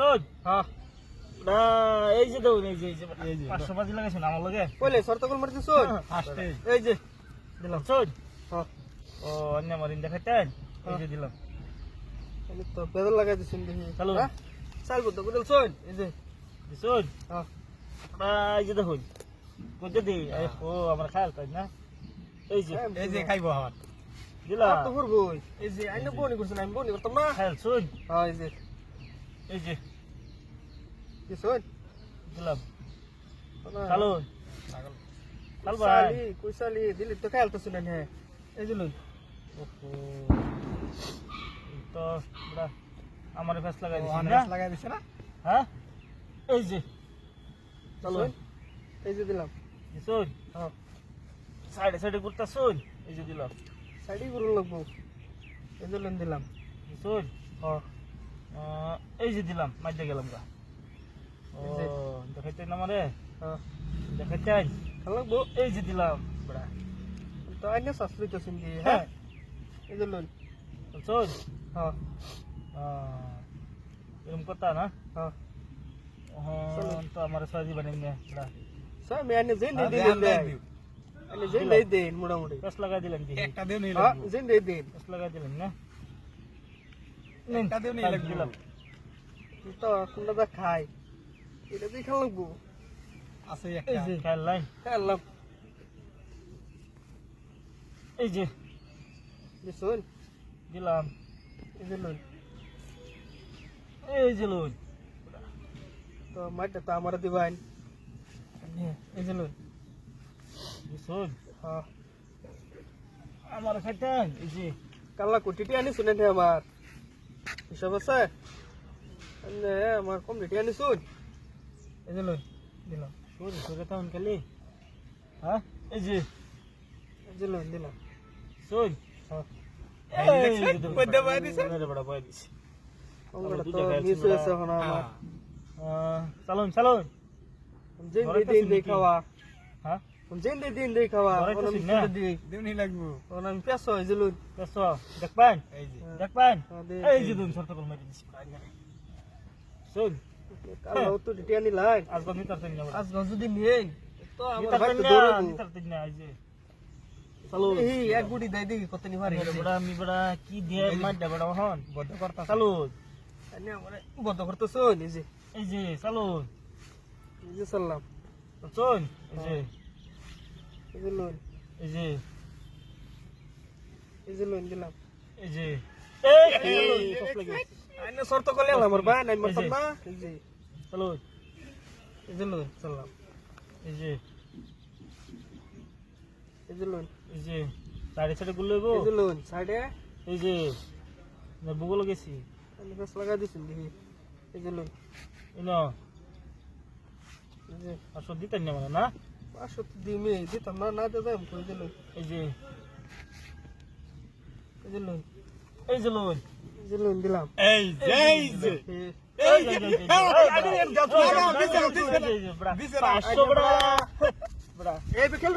চল। হ্যাঁ। না এই যে দেখুন এই যে এই যে। পাঁচশো বাজি লাগাইছেন আমার লগে? কইলে শর্ত কল মারতে শোন ফার্স্টে এই যে দিলাম চল। হ্যাঁ। ও অন্য মারিন দেখাইতেন? এই যে দিলাম। তো পেদল লাগাই দিছেন দেখি। চালু। হ্যাঁ? চাল বুদ্ধ কুদল শোন এই যে। চল। হ্যাঁ। এই যে দেখুন। কোথায় দি ও আমার খায়াল তাই না? এই যে এই যে খাইবো হাত দিলাম তো ফুরবো এই যে আইনা বনি করছেন আমি বনি করতাম না? খায়াল চল। হ্যাঁ এই যে। এই যে। কি শোন দিলাম। চালু চাল ভাই। সালি কুইসালি দিলি তো খেয়াল তো শুনেন হ্যাঁ এই ওহো। তো আমার ফেস লাগাই দিছি না? লাগাই দিছে না? হ্যাঁ? এই যে। চলো। এই যে দিলাম। শোন হ্যাঁ। সাইডে সাইডে ঘুরতা শোন এই যে দিলাম। সাইডই করুন লাগবো। এই দিলাম। শোন হ্যাঁ। এই যে দিলাম মাইতে গেলাম গা। ও। দেখাইতে না হ্যাঁ দেখাইতে আই? খাল লাগবো। এই যে দিলাম বড়া। তো আইনা শাস্ত্রী তো শুনবি হ্যাঁ। এই যে লোন শোন হ্যাঁ এরকম কথা না? হ্যাঁ তো আমার সাজি বানাই না বড়া। স্যার আমি আইনে হ্যাঁ, দিয়ে দেন আইনে যেন দিয়ে দেন মোটামুটি। ফেস লাগাই দিলাম একটা হ্যাঁ লাগবো দিয়ে দেন ফেস লাগাই দিলাম না? একটা দিও নিয়ে লাগবো। তো কোনটা দা খাই এটা দিয়ে খাল লাগবো। আছে এই একটা যে। লাগ এই যে। যে দিলাম। এই যে লোন এই যে লোন তো মাইটা তো আমার দিবাইন এই যে লোন শোন। হ্যাঁ। আমার খাইতেন এই যে। কালা কুটিটি আনি শুনেন আমার। হিসাব আছে? আমার কম রেটি আনি এই যে লোন দিলাম। সরে সরে তখন খালি। হ্যাঁ? এই যে এই যে লোন দিলাম। শোন হ্যাঁ চালুন চালুন। খাওয়া। যেন দিয়ে দিন দিয়ে খাওয়া না। দিই। দিও নিয়ে লাগবো। এখন আমি পেছো এই যে লোন বেশ দেখ পাইন এই যে। দেখ পাইন হ্যাঁ, এই যে দুন শর্ত কল মেরে দিছি শোন কালা তো রেটি আনি লাই। আজ বাদ নিতার তিন যাব আজ গজ যদি নিয়ে তো আমার ভাই তো না তিন না এই যে। চালু। এই এক গুটি দেই দেখি কত নি মারি বড়া আমি বড়া কি দিয়ে মার দে বড়া হন? বদ্ধ করতা চালু। এনে আমারে বদ্ধ করতে শুন এই যে। এই যে চালু। এই যে সালাম শোন এই যে। এই লোন এই যে এই যে লোন দিলাম এই যে আইনে শর্ত করলে আমার ভাই নাই মারতাম না এই যে চালু এই যে লোন সালাম এই যে এই যে লোন এই যে সাড়ে সাড়ে গুলো এই যে লোন সাইডে এই যে বুগুলো গেছি আমি গাছ লাগা দিছি দেখি এই যে লোন এই দিতেন না মানে না পাঁচশো তো দিমে দিতাম না না দাদা আমি কই দিল এই যে এই যে লোন এই যে লোন Eh, এই যে লোন দিলাম এই যে এই যে। পাঁচশো বড়া বড়া এই খেলুন